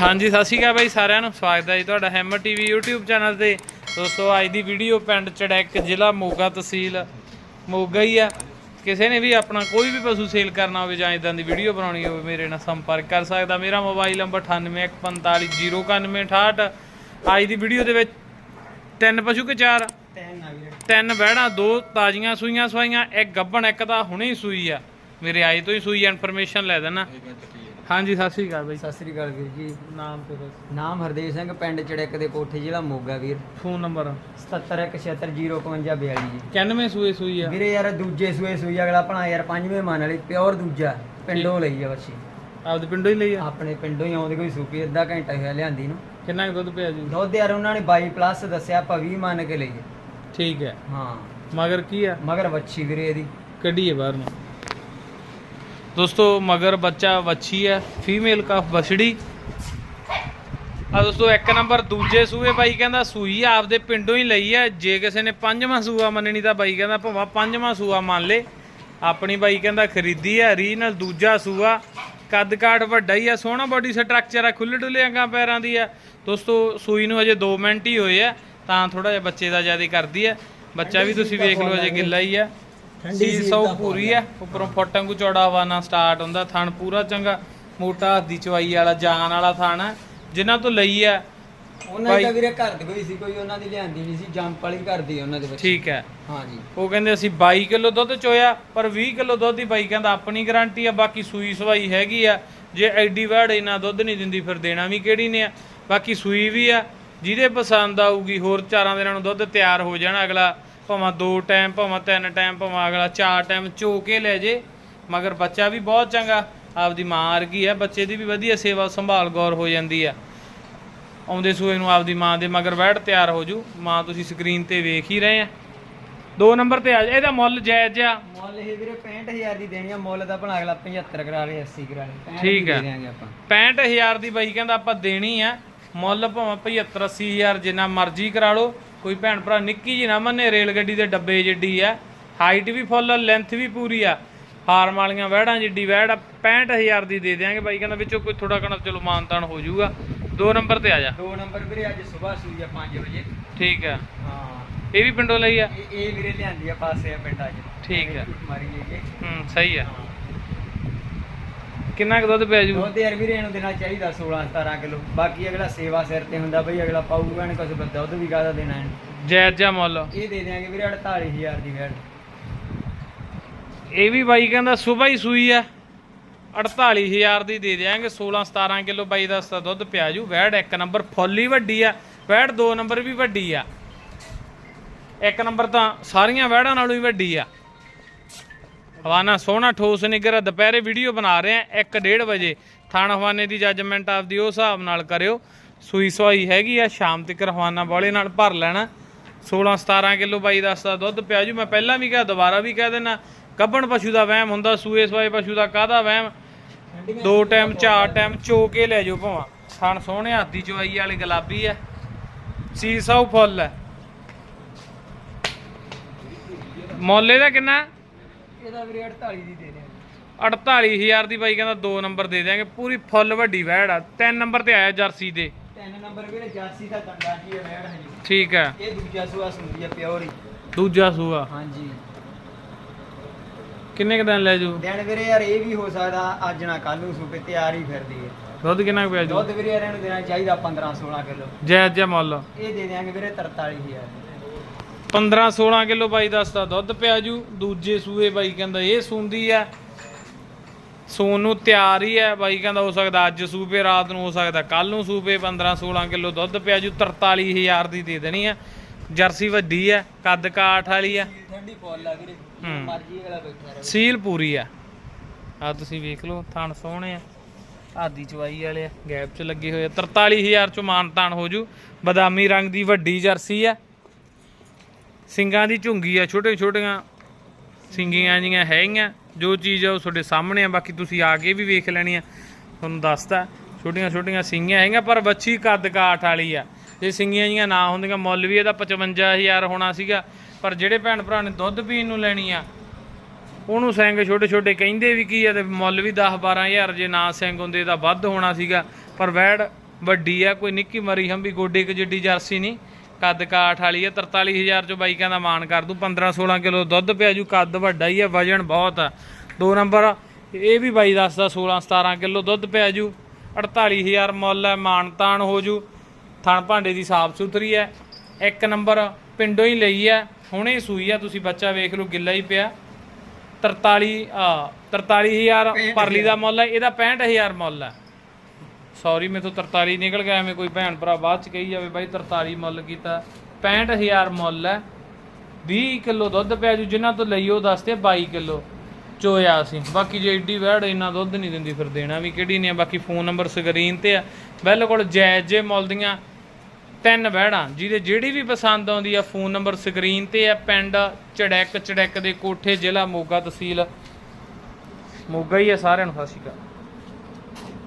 ਹਾਂਜੀ ਸਤਿ ਸ਼੍ਰੀ ਅਕਾਲ ਬਾਈ ਸਾਰਿਆਂ ਨੂੰ। ਸਵਾਗਤ ਹੈ ਜੀ ਤੁਹਾਡਾ ਹੈਮਰ ਟੀਵੀ YouTube ਚੈਨਲ ਤੇ। ਦੋਸਤੋ ਅੱਜ ਦੀ ਵੀਡੀਓ ਪਿੰਡ ਚੜੈਕ ਜ਼ਿਲ੍ਹਾ ਮੋਗਾ ਤਹਿਸੀਲ ਮੋਗਾ ਹੀ ਆ। ਕਿਸੇ ਨੇ ਵੀ ਆਪਣਾ ਕੋਈ ਵੀ ਪਸ਼ੂ ਸੇਲ ਕਰਨਾ ਹੋਵੇ ਜਾਂ ਇਦਾਂ ਦੀ ਵੀਡੀਓ ਬਣਾਉਣੀ ਹੋਵੇ ਮੇਰੇ ਨਾਲ ਸੰਪਰਕ ਕਰ ਸਕਦਾ। ਮੇਰਾ ਮੋਬਾਈਲ ਨੰਬਰ 98145068 ਅੱਜ ਦੀ ਵੀਡੀਓ ਦੇ ਵਿੱਚ ਤਿੰਨ ਪਸ਼ੂ ਕਿ ਚਾਰ? ਤਿੰਨ ਬਹਿਣਾ ਦੋ ਤਾਜ਼ੀਆਂ ਸੂਈਆਂ ਸਵਾਈਆਂ ਇੱਕ ਗੱਭਣ ਇੱਕ ਤਾਂ ਹੁਣੇ ਹੀ ਸੂਈ ਆ। ਮੇਰੇ ਆਈ ਤੋਂ ਹੀ ਸੂਈ ਇਨਫੋਰਮੇਸ਼ਨ ਲੈ ਦੇਣਾ। ਹਾਂਜੀ ਸਤਿ ਸ਼੍ਰੀ ਅਕਾਲ ਬਾਈ। ਸਤਿ ਸ੍ਰੀ ਅਕਾਲ ਵੀਰ ਜੀ। ਨਾਮ ਤੇ ਦੱਸ। ਨਾਮ ਹਰਦੇਵ ਸਿੰਘ ਪਿੰਡ ਚੜਿੱਕ ਦੇ ਕੋਠੇ ਜ਼ਿਲ੍ਹਾ ਮੋਗਾ ਵੀਰ। ਫੋਨ ਨੰਬਰ 7717051052 ਜੀ। 91 ਸੂਏ ਸੂਈ ਆ। ਵੀਰੇ ਯਾਰ ਦੂਜੇ ਸੂਏ ਸੂਈ ਅਗਲਾ ਭਣਾ ਯਾਰ ਪੰਜਵੇਂ ਮੰਨ ਲਈ ਪਿਓਰ ਦੂਜਾ ਪਿੰਡੋਂ ਲਈ ਆ ਬੱਚੀ। ਆਪਦੇ ਪਿੰਡੋਂ ਹੀ ਲਈ ਆ? ਆਪਣੇ ਪਿੰਡੋਂ ਹੀ ਆਉਂਦੀ ਕੋਈ ਸੂਪੀ ਅੱਧਾ ਘੰਟਾ ਹੋਇਆ ਲਿਆਂਦੀ ਨੂੰ। ਕਿੰਨਾ ਕੁ ਦੁੱਧ ਪਿਆ ਜੀ? ਦੁੱਧ ਯਾਰ ਉਹਨਾਂ ਨੇ 22 ਪਲੱਸ ਦੱਸਿਆ ਆਪਾਂ 20 ਮੰਨ ਕੇ ਲਈਏ ਠੀਕ ਹੈ। ਹਾਂ। ਮਗਰ ਕੀ ਆ? ਮਗਰ ਵੱਛੀ ਵੀਰੇ ਇਹਦੀ। ਕੱਢੀਏ ਬਾਹਰ ਨੂੰ। ਦੋਸਤੋ, ਮਗਰ ਬੱਚਾ ਵੱਛੀ ਹੈ ਫੀਮੇਲ ਕਾਫ ਬਛੜੀ ਆ ਦੋਸਤੋ, ਇੱਕ ਨੰਬਰ ਦੂਜੇ ਸੂਏ ਬਾਈ ਕਹਿੰਦਾ, ਸੂਈ ਆਪਦੇ ਪਿੰਡੋਂ ਹੀ ਲਈ ਹੈ। ਜੇ ਕਿਸੇ ਨੇ ਪੰਜਵਾਂ ਸੂਆ ਮੰਨਣੀ ਤਾਂ ਬਾਈ ਕਹਿੰਦਾ ਭਾਵੇਂ ਪੰਜਵਾਂ ਸੂਆ ਮੰਨ ਲੇ। ਆਪਣੀ ਬਾਈ ਕਹਿੰਦਾ, ਖਰੀਦੀ ਹੈ ਰੀਜਨਲ ਦੂਜਾ ਸੂਆ। ਕੱਦ ਕਾਠ ਵੱਡਾ ਹੀ ਆ ਸੋਹਣਾ ਬਾਡੀ ਸਟਰਕਚਰ ਆ ਖੁੱਲੇ ਡੁੱਲੇ ਅੰਗਾਂ ਪੈਰਾਂ ਦੀ ਆ ਦੋਸਤੋ, ਸੂਈ ਨੂੰ ਹਜੇ 2 ਮਿੰਟ ਹੀ ਹੋਏ ਆ ਤਾਂ ਥੋੜਾ ਜਿਹਾ ਬੱਚੇ ਦਾ ਜ਼ਿਆਦਾ ਕਰਦੀ ਆ ਬੱਚਾ ਵੀ ਤੁਸੀਂ ਵੇਖ ਲਓ, ਹਜੇ ਗਿੱਲਾ ਹੀ ਆ ਠੰਡੀ ਸੀ ਸੌ ਪੂਰੀ ਆ ਉੱਪਰੋਂ ਫੁੱਟ ਵਾਂਗੂ ਚੌੜਾ ਹਵਾਨਾ ਸਟਾਰਟ ਹੁੰਦਾ ਥਣ ਪੂਰਾ ਚੰਗਾ। ਮੋਟਾ ਹੱਥ ਦੀ ਚਵਾਈ ਵਾਲਾ ਜਾਨ ਵਾਲਾ ਥਣ ਆ ਜਿਨ੍ਹਾਂ ਤੋਂ ਲਈ ਆ ਉਹਨਾਂ ਦੀ ਤਾਂ ਵੀਰੇ ਘਰ ਦੀ ਕੋਈ ਸੀ ਕੋਈ ਉਹਨਾਂ ਦੀ ਲਿਆਂਦੀ ਨਹੀਂ ਸੀ ਜੰਪ ਵਾਲੀ ਘਰ ਦੀ ਉਹਨਾਂ ਦੇ ਵਿੱਚ ਠੀਕ ਹੈ। ਹਾਂ ਜੀ। ਉਹ ਕਹਿੰਦੇ ਅਸੀਂ 22 ਕਿਲੋ ਦੁੱਧ ਚੋਇਆ ਪਰ 20 ਕਿਲੋ ਦੁੱਧ ਦੀ ਬਾਈ ਕਹਿੰਦਾ ਆਪਣੀ ਗਾਰੰਟੀ ਆ ਬਾਕੀ ਸੂਈ ਸਵਾਈ ਹੈਗੀ ਆ। ਜੇ ਐਡੀ ਵੜ ਇਹਨਾਂ ਦੁੱਧ ਨਹੀਂ ਦਿੰਦੀ ਫਿਰ ਦੇਣਾ ਵੀ ਕਿਹੜੀ ਨੇ ਆ? ਬਾਕੀ ਸੂਈ ਵੀ ਆ ਜਿਹਦੇ ਪਸੰਦ ਆਊਗੀ ਹੋਰ ਚਾਰਾਂ ਦਿਨਾਂ ਨੂੰ ਦੁੱਧ ਤਿਆਰ ਹੋ ਜਾਣਾ ਅਗਲਾ। ਭਾਵੇਂ ਦੋ ਟਾਈਮ ਭਾਵੇਂ ਤਿੰਨ ਟਾਈਮ ਭਾਵੇਂ ਅਗਲਾ ਚਾਰ ਟਾਈਮ ਚੋ ਕੇ ਲੈ ਜੇ ਮਗਰ ਬੱਚਾ ਵੀ ਬਹੁਤ ਚੰਗਾ ਆਪਦੀ ਮਾਂ ਵਰਗੀ ਆ ਬੱਚੇ ਦੀ ਵੀ ਵਧੀਆ ਸੇਵਾ ਸੰਭਾਲ ਗੌਰ ਹੋ ਜਾਂਦੀ ਆ ਆਉਂਦੇ ਸੂਏ ਨੂੰ ਆਪਦੀ ਮਾਂ ਦੇ ਮਗਰ ਬੈਠ ਤਿਆਰ ਹੋ ਜੂ ਮਾਂ ਤੁਸੀਂ ਸਕਰੀਨ ਤੇ ਵੇਖ ਹੀ ਰਹੇ ਆ। ਦੋ ਨੰਬਰ ਤੇ ਆ ਜਾ ਇਹਦਾ ਮੁੱਲ ਜਾਇਜ਼ ਆ ਮੁੱਲ ਇਹ ਵੀਰੇ 65000 ਦੀ ਦੇਣੀ ਆ ਮੁੱਲ ਦਾ ਬਣਾ ਅਗਲਾ 75 ਕਰਾ ਲੇ 80 ਕਰਾ ਲੇ 65 ਠੀਕ ਆਪਾਂ। 65000 ਦੀ ਬਾਈ ਕਹਿੰਦਾ ਆਪਾਂ ਦੇਣੀ ਆ ਮੁੱਲ ਭਾਵੇਂ 75 80000 ਜਿੰਨਾ ਮਰਜ਼ੀ ਕਰਾ ਲਓ ਕੋਈ ਭੈਣ ਭਰਾ ਨਿੱਕੀ ਜੀ ਨਾ ਮੰਨੇ ਰੇਲ ਗੱਡੀ ਦੇ ਡੱਬੇ ਜਿੱਡੀ ਆ ਹਾਈਟ ਵੀ ਫੁੱਲ ਆ ਲੈਂਥ ਵੀ ਪੂਰੀ ਆ। ਫਾਰਮ ਵਾਲੀਆਂ ਵਹਿੜਾਂ ਜਿੱਡੀ ਵਹਿੜ ਆ 65000 ਦੀ ਦੇ ਦਿਆਂਗੇ ਬਾਈ ਕਹਿੰਦਾ ਵਿੱਚੋਂ ਕੋਈ ਥੋੜਾ ਘਣਾ ਚਲੋ ਮਾਨਤਾਨ ਹੋ ਜਾਊਗਾ। ਦੋ ਨੰਬਰ ਤੇ ਆ ਜਾ। ਦੋ ਨੰਬਰ ਵੀਰੇ ਅੱਜ ਸਵੇਰ ਸੂਈ ਆ 5 ਵਜੇ। ਠੀਕ ਆ। ਹਾਂ। ਇਹ ਵੀ ਪਿੰਡੋਂ ਲਈ ਆ? ਇਹ ਵੀਰੇ ਲਿਆਂਦੀ ਆ ਪਾਸੇ ਆ ਪਿੰਡਾਂ 'ਚ ਠੀਕ। ਮਾਰੀ ਜਾਈਏ ਹੂੰ ਸਹੀ ਆ। ਕਿੰਨਾ ਕੁ ਦੁੱਧ ਪਿਆ ਜੂ? ਦੁੱਧ ਯਾਰ ਵੀਰੇ ਇਹਨੂੰ ਦੇਣਾ ਚਾਹੀਦਾ 16 17 ਕਿਲੋ। ਬਾਕੀ ਅਗਲਾ ਸੇਵਾ ਸਿਰ ਤੇ ਹੁੰਦਾ ਬਈ ਅਗਲਾ ਪਾਊਗਾ ਨੇ ਕੁਝ ਦੁੱਧ ਵੀ ਕਾਹਦਾ ਦੇਣਾ ਇਹਨੂੰ? ਜਾਇਜ਼ ਜਿਹਾ ਮੁੱਲ। ਇਹ ਦੇ ਦਿਆਂਗੇ ਵੀਰੇ 48000 ਦੀ ਵੈਟ। ਇਹ ਵੀ ਬਾਈ ਕਹਿੰਦਾ ਸਵੇਰ ਹੀ ਸੂਈ ਆ। 48000 ਦੀ ਦੇ ਦਿਆਂਗੇ 16 17 ਕਿਲੋ ਬਾਈ ਦਾ ਸਤਾ ਦੁੱਧ ਪਿਆ ਜੂ। ਵੈੜ ਇੱਕ ਨੰਬਰ ਫੁੱਲ ਵੱਡੀ ਆ। ਵੈੜ ਦੋ ਨੰਬਰ ਵੀ ਵੱਡੀ ਆ। ਇੱਕ ਨੰਬਰ ਤਾਂ ਸਾਰੀਆਂ ਵੈੜਾਂ ਨਾਲੋਂ ਹੀ ਵੱਡੀ ਆ। ਹਵਾਨਾ ਸੋਹਣਾ ਠੋਸ ਨਿਗਰ ਦੁਪਹਿਰੇ ਵੀਡੀਓ ਬਣਾ ਰਹੇ ਆ 1:30 ਵਜੇ। ਥਾਣ ਹਵਾਨੇ ਦੀ ਜੱਜਮੈਂਟ ਆਪਦੀ ਉਹ ਹਿਸਾਬ ਨਾਲ ਕਰਿਓ। ਸੂਈ ਸਵਾਈ ਹੈਗੀ ਆ, ਸ਼ਾਮ ਤੱਕ ਹਵਾਨਾ ਬੋਲੇ ਨਾਲ ਭਰ ਲੈਣਾ। 16 17 ਕਿਲੋ ਬਾਈ ਦਾ ਦੁੱਧ ਪਿਆ ਜੂ, ਮੈਂ ਪਹਿਲਾਂ ਵੀ ਕਿਹਾ, ਦੁਬਾਰਾ ਵੀ ਕਹਿ ਦੇਣਾ ਗੱਭਣ ਪਸ਼ੂ ਦਾ ਵਹਿਮ ਹੁੰਦਾ, ਸੂਏ ਸਵਾਏ ਪਸ਼ੂ ਦਾ ਕਾਹਦਾ ਵਹਿਮ? ਦੋ ਟਾਈਮ ਚਾਰ ਟਾਈਮ ਚੋ ਕੇ ਲੈ ਜਾਓ ਭਾਵਾਂ। ਥਣ ਸੋਹਣੇ, ਹੱਥੀ ਚਵਾਈ ਵਾਲੀ ਗੁਲਾਬੀ ਆ। ਸੀਸਾਉ ਫੁੱਲ ਹੈ ਮੁੱਲ ਦਾ ਕਿੰਨਾ? ਇਹਦਾ ਵੀਰੇ 48 ਦੀ ਦੇ ਦਿਆਂਗੇ। 48000 ਦੀ ਬਾਈ ਕਹਿੰਦਾ ਦੋ ਨੰਬਰ ਦੇ ਦਿਆਂਗੇ। ਪੂਰੀ ਫੁੱਲ ਵੱਡੀ ਵੈੜ ਆ। ਤਿੰਨ ਨੰਬਰ ਤੇ ਆਇਆ ਜਰਸੀ ਦੇ। ਤਿੰਨ ਨੰਬਰ ਵੀਰੇ ਜਾਰਸੀ ਦਾ ਦੰਦਾ ਜੀ ਹੈ ਵੈਟ ਹੈ ਠੀਕ ਹੈ। ਇਹ ਦੂਜਾ ਸੂਆ ਸੁਣਦੀ ਆ ਪਿਓਰ ਹੀ। ਦੂਜਾ ਸੂਆ। ਹਾਂਜੀ। ਕਿੰਨੇ ਕ ਦਿਨ ਲੈ ਜੂ? ਦਿਨ ਵੀਰੇ ਯਾਰ ਇਹ ਵੀ ਹੋ ਸਕਦਾ ਅੱਜ ਨਾ ਕੱਲ ਨੂੰ ਸੂਪੇ ਤਿਆਰ ਹੀ ਫਿਰਦੀ ਹੈ ਦੁੱਧ ਕਿੰਨਾ ਕੁ ਪਿਆ ਜੂ? ਦੁੱਧ ਵੀਰੇ ਯਾਰ ਇਹਨੂੰ ਦੇਣਾ ਚਾਹੀਦਾ 15 16 ਕਿਲੋ। ਜਾਇਜ਼ ਜਿਹਾ ਮੁੱਲ। ਇਹ ਦੇ ਦਿਆਂਗੇ ਵੀਰੇ 43000 15 16 ਕਿਲੋ ਬਾਈ ਦੱਸਦਾ ਦੁੱਧ ਪਿਆ ਜੂ। ਦੂਜੇ ਸੂਏ ਬਾਈ ਕਹਿੰਦਾ ਇਹ ਸੂੰਦੀ ਆ। ਸੂਣ ਨੂੰ ਤਿਆਰ ਹੀ ਹੈ ਬਾਈ ਕਹਿੰਦਾ ਹੋ ਸਕਦਾ ਅੱਜ ਸੂਪੇ ਰਾਤ ਨੂੰ ਹੋ ਸਕਦਾ ਕੱਲ ਨੂੰ ਸੂਪੇ। 15 16 ਕਿਲੋ ਦੁੱਧ ਪਿਆ ਜੂ 43000 ਦੀ ਦੇ ਦੇਣੀ ਆ। ਜਰਸੀ ਵੱਡੀ ਆ ਕੱਦ ਕਾਠ ਵਾਲੀ ਆ। ਠੰਡੀ ਫੁੱਲ ਆ ਵੀਰੇ ਹੂੰ। ਮਰਜ਼ੀ ਅਗਲਾ ਬੈਠਾ ਰਹੇ। ਸੀਲ ਪੂਰੀ ਆ। ਆ ਤੁਸੀਂ ਵੇਖ ਲਓ ਥਣ ਸੋਹਣੇ ਆ। ਆਦੀ ਚਵਾਈ ਵਾਲੇ ਆ ਗੈਪ 'ਚ ਲੱਗੇ ਹੋਏ ਆ। 43000 ਚ ਮਾਨਤਾਨ ਹੋ ਜੂ। ਬਦਾਮੀ ਰੰਗ ਦੀ ਵੱਡੀ ਜਰਸੀ ਆ। ਸਿੰਗਾਂ ਦੀ ਝੁੰਗੀ ਆ ਛੋਟੇ ਛੋਟੀਆਂ ਸਿੰਗੀਆਂ ਜੀਆਂ ਹੈਗੀਆਂ। ਜੋ ਚੀਜ਼ ਆ ਉਹ ਤੁਹਾਡੇ ਸਾਹਮਣੇ ਆ, ਬਾਕੀ ਤੁਸੀਂ ਆ ਕੇ ਵੀ ਵੇਖ ਲੈਣੀ ਆ। ਤੁਹਾਨੂੰ ਦੱਸਦਾ, ਛੋਟੀਆਂ ਛੋਟੀਆਂ ਸਿੰਗੀਆਂ ਹੈਗੀਆਂ, ਪਰ ਵੱਛੀ ਕੱਦ ਕਾਠ ਵਾਲੀ ਆ। ਜੇ ਸਿੰਗੀਆਂ ਜੀਆਂ ਨਾ ਹੁੰਦੀਆਂ, ਮੁੱਲ ਵੀ ਇਹਦਾ 55000 ਹੋਣਾ ਸੀਗਾ, ਪਰ ਜਿਹੜੇ ਭੈਣ ਭਰਾ ਨੇ ਦੁੱਧ ਪੀਣ ਨੂੰ ਲੈਣੀ ਆ, ਉਹਨੂੰ ਸਿੰਘ ਛੋਟੇ ਛੋਟੇ ਕਹਿੰਦੇ ਵੀ ਕੀ ਆ, ਤੇ ਮੁੱਲ ਵੀ 10 12000 ਜੇ ਨਾ ਸਿੰਘ ਹੁੰਦੇ ਤਾਂ ਵੱਧ ਹੋਣਾ ਸੀਗਾ। ਪਰ ਵੈੜ ਵੱਡੀ ਆ, ਕੋਈ ਨਿੱਕੀ ਮਰੀ ਹੰਬੀ ਗੋਡੇ ਕ ਜਿੱਡੀ ਜਰਸੀ ਨਹੀਂ। ਕੱਦ ਕਾਠ ਵਾਲੀ ਆ 43000 ਚ ਬਾਈ ਕਹਿੰਦਾ ਮਾਨ ਕਰ ਦੂੰ 15 16 ਕਿਲੋ ਦੁੱਧ ਪਿਆ ਜੂ ਕੱਦ ਵੱਡਾ ਹੀ ਆ ਵਜਨ ਬਹੁਤ ਆ। ਦੋ ਨੰਬਰ ਇਹ ਵੀ ਬਾਈ ਦੱਸਦਾ 16 17 ਕਿਲੋ ਦੁੱਧ ਪਿਆ ਜੂ 48000 ਮੁੱਲ ਹੈ ਮਾਨ ਤਾਨ ਹੋ ਜੂ। ਥਣ ਭਾਂਡੇ ਦੀ ਸਾਫ਼ ਸੁਥਰੀ ਹੈ ਇੱਕ ਨੰਬਰ ਪਿੰਡੋਂ ਹੀ ਲਈ ਹੈ ਹੁਣੇ ਸੂਈ ਆ ਤੁਸੀਂ ਬੱਚਾ ਵੇਖ ਲਓ ਗਿੱਲਾ ਹੀ ਪਿਆ। 43 ਆ 43000 ਪਰਲੀ ਦਾ ਮੁੱਲ ਹੈ ਇਹਦਾ 65000 ਮੁੱਲ ਹੈ ਸੌਰੀ ਤੋਂ 43 ਨਿਕਲ ਗਿਆ, ਐਵੇਂ ਕੋਈ ਭੈਣ ਭਰਾ ਬਾਅਦ ਚ ਕਹੀ ਜਾਵੇ, ਬਾਈ 43 ਮੁੱਲ ਕੀਤਾ। 65000 ਮੁੱਲ ਹੈ। 20 ਕਿਲੋ ਦੁੱਧ ਪਿਆ ਜੂ ਜਿਨ੍ਹਾਂ ਤੋਂ ਲਈ ਉਹ ਦੱਸਦੇ 22 ਕਿਲੋ। ਚੋਇਆ ਸੀ ਬਾਕੀ ਜੇ ਏਡੀ ਵੈੜ, ਇੰਨਾ ਦੁੱਧ ਨਹੀਂ ਦਿੰਦੀ ਫਿਰ ਦੇਣਾ ਵੀ ਕਿਹੜੀ ਨੇ ਬਾਕੀ ਫੋਨ ਨੰਬਰ ਸਕਰੀਨ ਤੇ ਆ। ਬਿਲਕੁਲ ਜਾਇਜ਼ ਜੇ ਮੁੱਲ ਦੀਆਂ ਤਿੰਨ ਵਹਿੜਾਂ ਜਿਹਦੇ ਜਿਹੜੀ ਵੀ ਪਸੰਦ ਆਉਂਦੀ ਆ, ਫੋਨ ਨੰਬਰ ਸਕਰੀਨ ਤੇ ਆ। ਪਿੰਡ ਚੜੈਕ ਚੜੈਕ ਦੇ ਕੋਠੇ, ਜ਼ਿਲ੍ਹਾ ਮੋਗਾ ਤਹਿਸੀਲ। ਮੋਗਾ ਹੀ ਆ ਸਾਰਿਆਂ ਨੂੰ, ਸਤਿ ਸ਼੍ਰੀ ਅਕਾਲ।